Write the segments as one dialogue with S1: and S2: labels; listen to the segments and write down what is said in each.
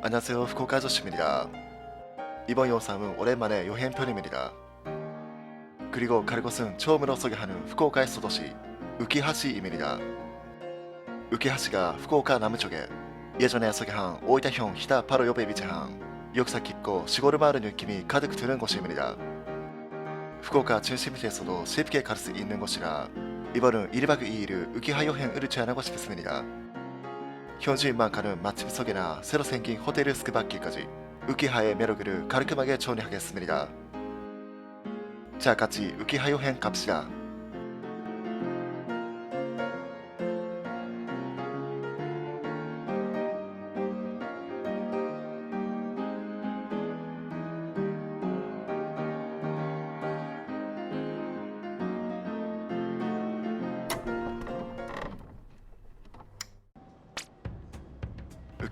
S1: 안녕하세요 후쿠오카 아저씨입니다. 이번 영상은 오랜만에 여행편입니다. 그리고 갈 곳은 처음으로 소개하는 후쿠오카의 소도시 우키하시입니다. 우키하시가 후쿠오카 남쪽에 예전에 소개한 오이타형 히다 바로 옆에 위치한 역사 깊고 시골을 마을 느낌이 가득 드는 곳입니다. 후쿠오카 중심지에서도 쉽게 갈 수 있는 곳이라 이번은 1박 2일을 우키하 여행을 제안하고 싶습니다. 현지인만 가는 맛집 소개나 새로 생긴 호텔 스크바키까지 우키하의 매력을 깔끔하게 정리하겠습니다. 자 같이 우키하 여행 갑시다.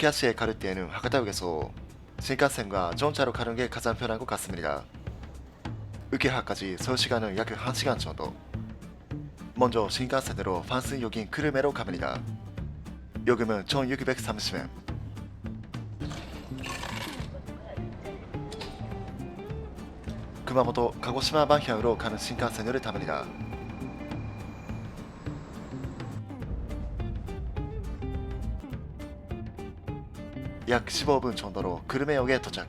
S1: 우키하시에 갈 때에는 하카타역에서 신칸센과 전차로 가는 게 가장 편한 것 같습니다. 우키하까지 서울 시간은 약 1시간 정도. 먼저 신칸센으로 판슨역인 크르메로 갑니다. 요금은 1630엔. 구마모토, 가고시마 방향으로 가는 신칸센을 탑니다. 약 15분 정도로 그르메역에 도착.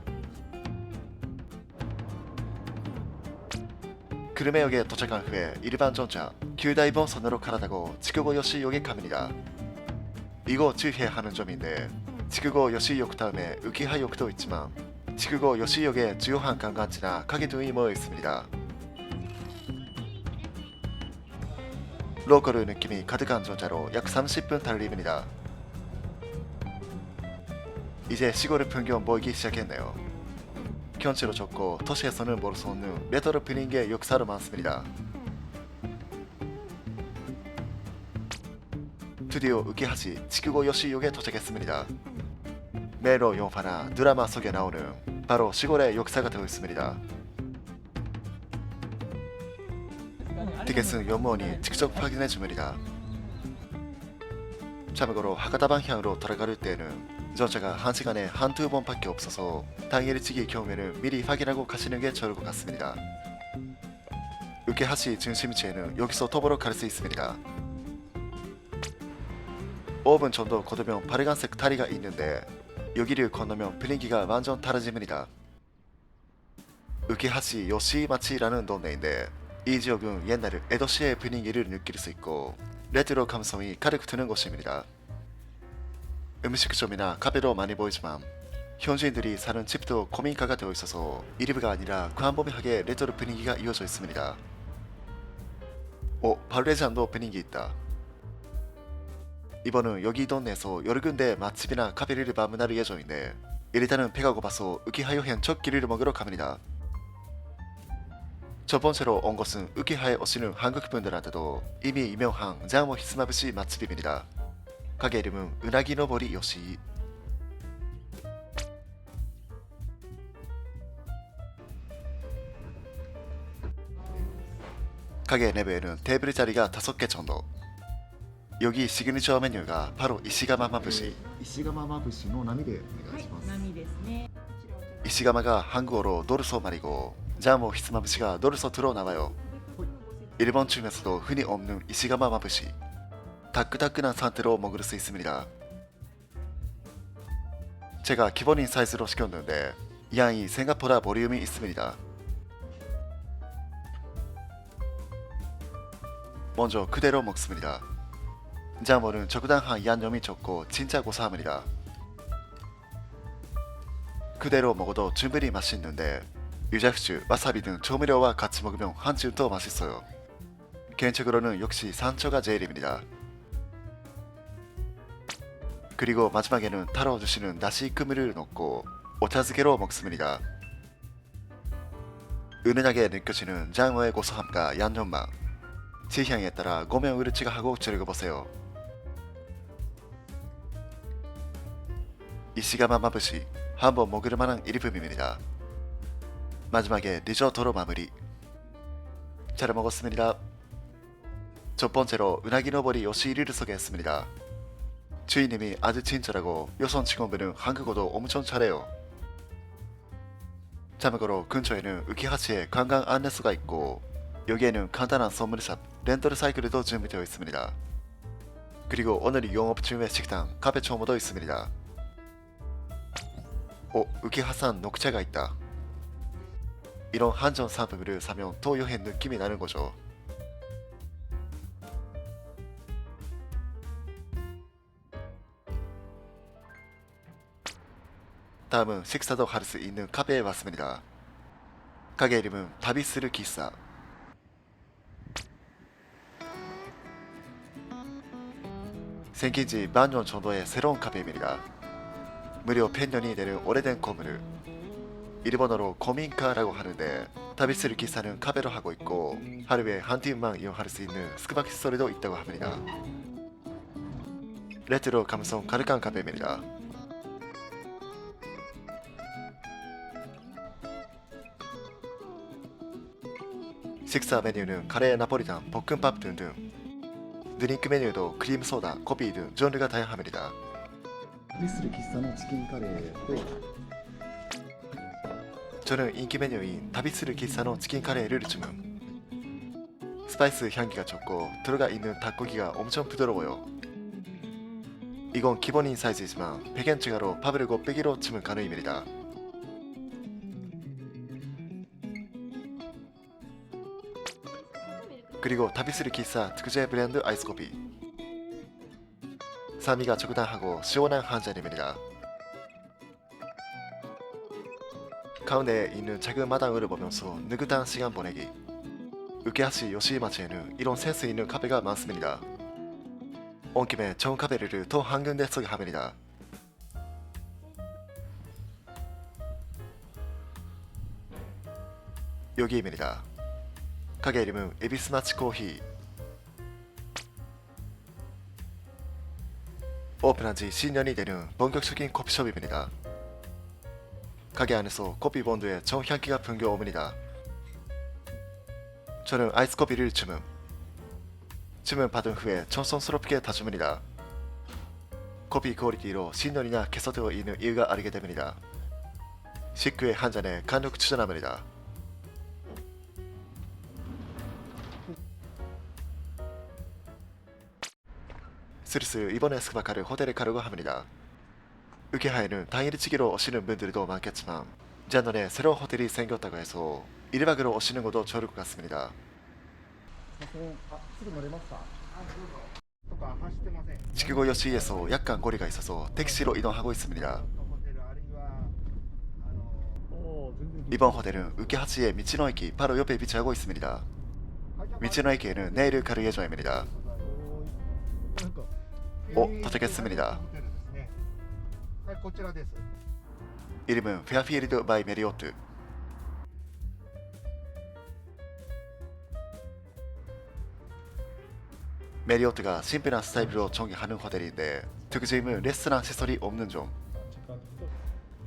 S1: 그르메역에 도착한 후에 일반 전차 규다이번 선으로 갈아타고 지크고 요시역에 갑니다. 이곳 주의하는 점인데 지크고 요시역 다음에 우키하역도 있지만 지크고 요시역에 주요한 관광지나 가게 등이 모여 있습니다. 로컬 느낌이 가득한 전차로 약 30분 달립니다. 이제 시골의 풍경 보이기 시작했네요. 경치로 좁고 도시에서는 볼수 없는 메트로 비행기의 역사로 많습니다. 드디어 우키하시 지크고 요시역에 도착했습니다. 메로 영화나 드라마 속에 나오는 바로 시골의 역사가 되어 있습니다. 티켓은 연무원이 직접 확인해 줍니다. 참고로 하가다 방향으로 돌아갈 때는 전차가 한 시간에 한두 번밖에 없어서 당일치기 경우에는 미리 확인하고 가시는 게 좋을 것 같습니다. 우케하시 중심지에는 여기서 도보로 갈 수 있습니다. 5분 정도 걷으면 빨간색 다리가 있는데 여기를 건너면 분위기가 완전 달라집니다. 우케하시 요시마치라는 동네인데 이 지역은 옛날 에도시의 분위기를 느낄 수 있고 레트로 감성이 가득 드는 곳입니다. 음식점이나 카페도 많이 보이지만 현지인들이 사는 집도 고민가가 되어 있어서 일부가 아니라 광범위하게 레트로 분위기가 이어져 있습니다. 오, 발레잔도 분위기 있다. 이번은 여기 동네에서 여러 군데 맛집이나 카페를 방문할 예정인데 일단은 배가 고파서 우키하요행 첫 끼를 먹으러 갑니다. 첫 번째로 온 곳은 우키하에 오시는 한국 분들한테도 이미 유명한 장모 히스마부시 맛집입니다. 影るムンうなぎのぼりよ吉井影レベルテーブルチャリがたそッケチョンドよぎシグニチュアメニューがパロ
S2: 石窯まぶし、えー、石窯まぶしの波でお願いします、はい、
S3: 波ですね。
S1: 石窯がハングオロドルソマリゴジャーモひつまぶしがドルソトローナワヨ。イルボンチューメスとフニオンヌン石窯まぶし。 다크다크한 상태로 먹을 수 있습니다 제가 기본인 사이즈로 시켰는데 양이 생각보다 보리움이 있습니다 먼저 그대로 먹습니다 자모는 적당한 양념이 적고 진짜 고소합니다 그대로 먹어도 충분히 맛있는데 유자슈, 와사비 등 조미료와 같이 먹으면 한층 더 맛있어요. 개인적으로는 역시 산초가 제일입니다. 그리고 마지막에는 타로 주시는 나시 그물을 넣고 오차漬के로 먹습니다. 은은하게 느껴지는 장어의 고소함과 양념맛 취향에 따라 고명을 찍어하고 즐겨보세요. 이시가마 마부시 한번 먹을 만한 일품입니다. 마지막에 리조또로 마무리. 잘 먹었습니다. 첫 번째로 은하기 노보리 요시리를 소개했습니다. 주인님이 아주 친절하고 여성 직원분은 한국어도 엄청 잘해요. 참고로 근처에는 우키하치의 관광 안내소가 있고 여기에는 간단한 선물샵, 렌터ル사이클도 준비되어 있습니다. 그리고 오늘 영업 중의 식당, 카페 초모도 있습니다. 어, 우키하산 녹차가 있다. 이런 한정 상품을 사면 더 여행 느낌이 나는 거죠. 다음은 식사도 할 수 있는 카페에 왔습니다. 가게 이름은 다비스르 기사. 생긴 지 만년 정도의 새로운 카페입니다. 무려 100년이 되는 오래된 건물을 일본어로 고민카라고 하는데 다비스르 기사는 카페로 하고 있고 하루에 한 팀만 이용할 수 있는 스크박 시설도 있다고 합니다. 레트로 감성 가득한 카페입니다. 식사 메뉴는 카레 나폴리탄, 볶음밥 등등. 드링크 그 메뉴도 크림 소다, 커피 등 종류가 다양합니다.
S2: 리스르 기사노 치킨 카레
S1: 저는 인기 메뉴인 다비스르 기사노 치킨 카레를 주문. 스파이스 향기가 좋고 들어가 있는 닭고기가 엄청 부드러워요. 이건 기본인 사이즈지만 100엔 추가로 밥을 곱빼기로 주문 가능입니다. 그리고 다비스르 기사 특제 브랜드 아이스 커피. 산미가 적당하고 시원한 한 잔입니다. 가운데에 있는 작은 마당을 보면서 느긋한 시간 보내기. 우케하시 요시마치에는 이런 센스 있는 카페가 많습니다. 온 김에 좋은 카페를 더 한 군데 소개합니다. 여기입니다. 가게 이름은 에비스마치 코히. 오픈한 지 10년이 되는 본격적인 커피숍입니다. 가게 안에서 커피 본드에 정향기가 풍겨옵니다. 저는 아이스 커피를 주문. 주문 받은 후에 정성스럽게 다줍니다. 커피 퀄리티로 10년이나 개선되어 있는 이유가 알게 됩니다. 식구의 한 잔에 간혹 추천합니다. 스트리스 이번에스 바카를 호텔에 가려고 합니다. 의계하에는 당일치기로 오시는 분들도 많겠지만 잔원에 새로운 호텔이 생겼다고 해서 1박으로 오시는 것도 좋을 것 같습니다. 지키고 여시에서 약간 거리가 있어서 택시로 이동하고 있습니다. 이번 호텔은 우키하치의 미치노駅 바로 옆에 위치하고 있습니다. 미치노에게는 내일을 가를 예정입니다.
S2: 오, 도착했습니다.
S1: 이름은 페어필드 바이 메리오트. 메리오트가 심플한 스타일로 정의하는 호텔인데 특징은 레스토랑 시설이 없는 점.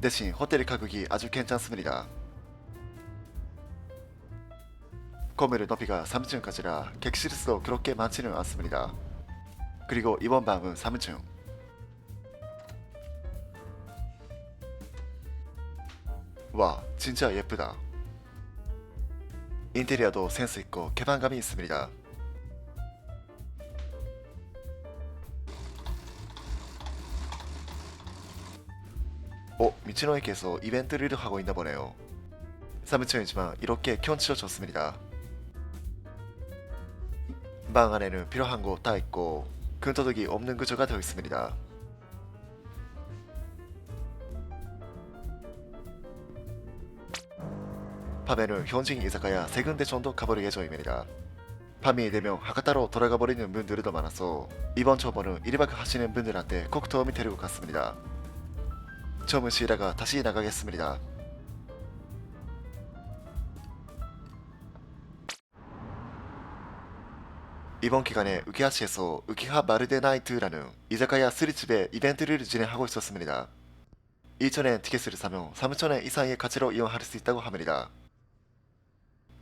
S1: 대신 호텔 가격이 아주 괜찮습니다. 건물의 높이가 3층까지라 객실수도 그렇게 많지는 않습니다. 그리고 이번 방은 3층. 와, 진짜 예쁘다. 인테리어도 센스 있고 개방감이 있습니다. 어, 미치노에께서 이벤트를 하고 있나 보네요. 3층이지만 이렇게 켜치워졌습니다. 방 안에는 필요한 거 다 있고 근도둑이 없는 구조가 되어 있습니다. 밤에는 현지인 이사카야 세 군데 정도 가볼 예정입니다. 밤이 되면 하카타로 돌아가 버리는 분들도 많아서 이번 초보는 1박 하시는 분들한테 꼭 도움이 되려고 같습니다. 처음은 쉬다가 다시 나가겠습니다. 이번 기간에 우키하시에서 우키하 마르데 나이트라는 이자카야 스리집의 이벤트를 진행하고 있었습니다. 2,000엔 티켓을 사면 3,000엔 이상의 가치로 이용할 수 있다고 합니다.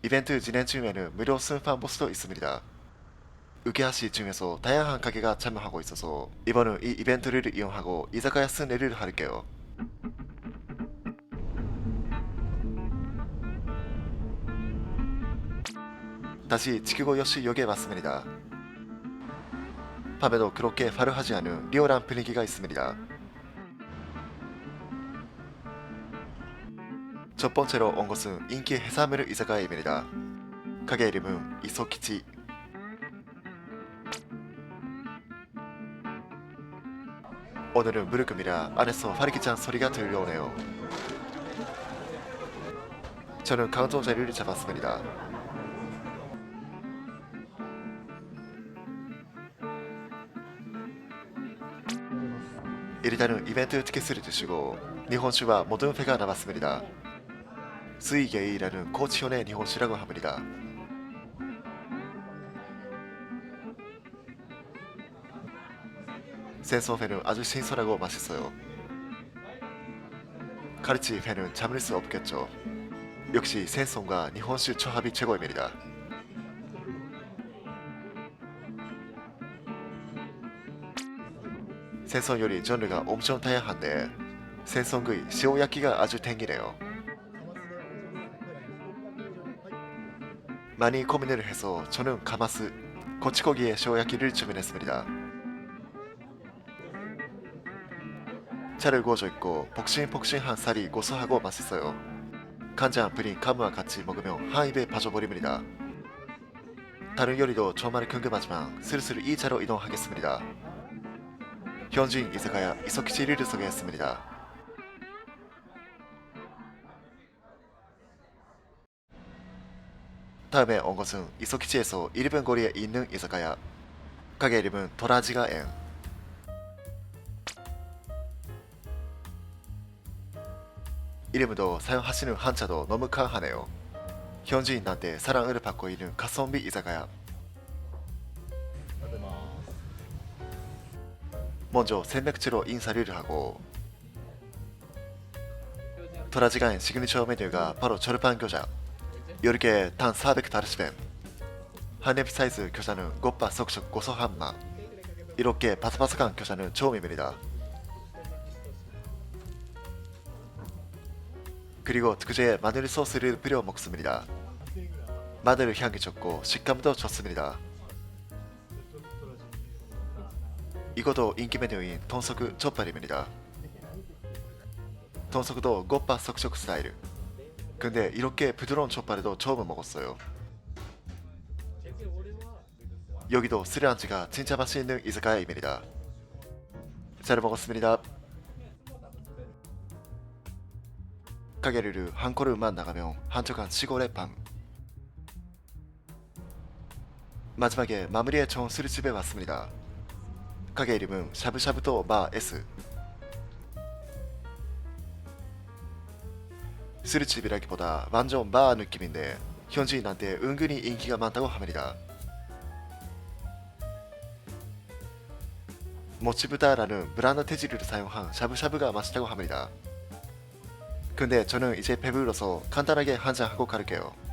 S1: 이벤트 진행 중에는 무료 순판 보스도 있습니다. 으게하시 중에서 다양한 가게가 참여하고 있어서 이번은 이 이벤트를 이용하고 이자카야 순례를 할게요. 다시 지키고요시 역에 왔습니다. 밤에도 그렇게 화려하지 않은 리얼한 분위기가 있습니다. 첫 번째로 온 곳은 인기 해산물 이자카야입니다. 가게 이름은 이소키치. 오늘은 무르금이라 안에서 활기찬 소리가 들려오네요. 저는 강정 자리를 잡았습니다. 일단은 이벤트 티켓을 주시고 니혼슈와 모든 회가 남았습니다. 스이게이라는 고치온의 니혼슈라고 합니다. 센소 회는 아주 신선하고 맛있어요. 카르치 회는 참을 수 없겠죠. 역시 센송과 니혼슈 초합이 최고입니다. 생선 요리 전류가 엄청 다양한데 생선구이 시오야끼가 아주 땡기네요. 많이 고민을 해서 저는 가마스 고치고기의 시오야끼를 주문했습니다. 차를 구워져 있고 폭신폭신한 살이 고소하고 맛있어요. 간장 뿌린 카무와 같이 먹으면 한 입에 빠져버립니다. 다른 요리도 정말 궁금하지만 슬슬 이 차로 이동하겠습니다. 현지인 이사가야 이석키치를 소개했습니다. 다음에 온 곳은 이소키치에서 1분 거리에 있는 이사가야. 가게 이름은 도라지가 엔 이름도 사용하시는 한자도 너무 강하네요. 현지인한테 사랑을 받고 있는 가성비 이사가야 먼저 생맥주로 인사를 하고 도라지가엔 시그니처 메뉴가 바로 절반 교자 10개 단 400다르시벤. 한입 사이즈 교자는 꽃바 쏙쏙 고소한 맛 이렇게 바삭바삭한 교자는 처음입니다. 그리고 특제의 마늘 소스를 뿌려 먹습니다. 마늘 향이 좋고 식감도 좋습니다 이것도 인기 메뉴인 통속 족발입니다. 통속도 꽃바 석식 스타일. 근데 이렇게 부드러운 족발도 처음 먹었어요. 여기도 스리란지가 진짜 맛있는 이즈카야입니다. 잘 먹었습니다. 가게를 한 걸음만 나가면 한적한 시골의 방. 마지막에 마무리에 좋은 술집에 왔습니다. 가게 이름은 샤브샤브도 마 S 술집이라기보다 완전 바 느낌인데 현지인한테 은근히 인기가 많다고 합니다. 모치부다라는 브라ンド 태지를 사용한 샤브샤브가 맛있다고 합니다. 근데 저는 이제 배불러서 간단하게 한 잔 하고 갈게요.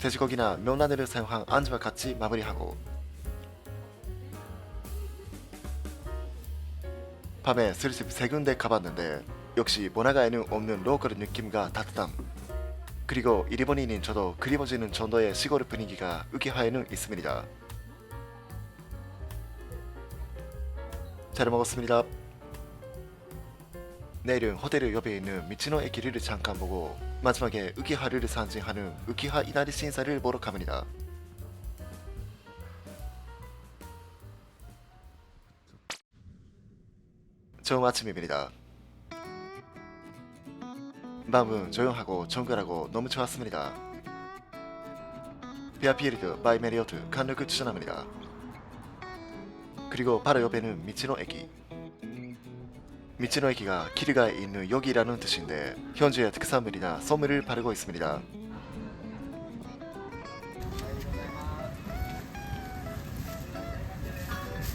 S1: 돼지고기나 명란을 사용한 안주와 같이 마무리하고 밤에 술집 세 군데 가봤는데 역시 모나가에는 없는 로컬 느낌과 따뜻함 그리고 일본인인 저도 그리워지는 정도의 시골 분위기가 우기하에는 있습니다. 잘 먹었습니다. 내일은 호텔 옆에 있는 미치노 에키를 잠깐 보고 마지막에 우기하를 상징하는 우기하 이나리 신사를 보러 갑니다. 좋은 아침입니다. 마음은 조용하고 정갈하고 너무 좋았습니다. 베아피리드 바이 메리어트 간르크 추천합니다. 그리고 바로 옆에는 미치노 에키 미치노에키가 키르가에 있는 여기라는 뜻인데 현지의 특산물이나 선물을 바르고 있습니다.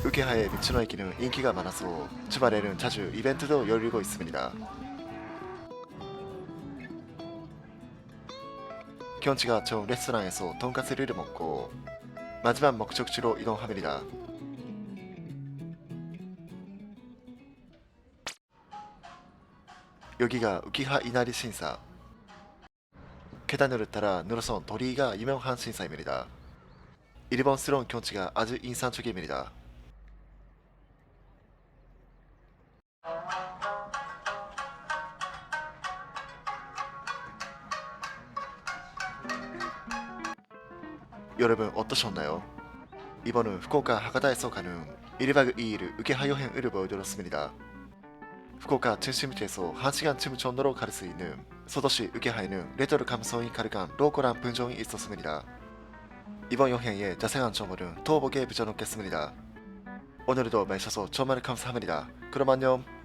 S1: 우케하의 미치노에키는 인기가 많아서 주말에는 자주 이벤트도 열리고 있습니다. 견치가 좋은 레스토랑에서 돈가스를 먹고 마지막 목적지로 이동합니다. 여기가 우키하 이나리 신사. 계단을 따라 늘어선 도리가 유명한 신사입니다. 일본스러운 경치가 아주 인상적입니다. 여러분 어떠셨나요? 이번은 후쿠오카 하가다에서 가는 1박 2일 우케하 여행을 보여드렸습니다. 후쿠오카 중심지에서 1시간쯤 정도로 갈 수 있는 소도시 우케하에는 레트로 감성이 가득한 로컬한 분종이 있었습니다. 이번 여행의 자세한 정보는 토보기에 붙여놓겠습니다. 오늘도 마셔서 정말 감사합니다. 그럼 안녕.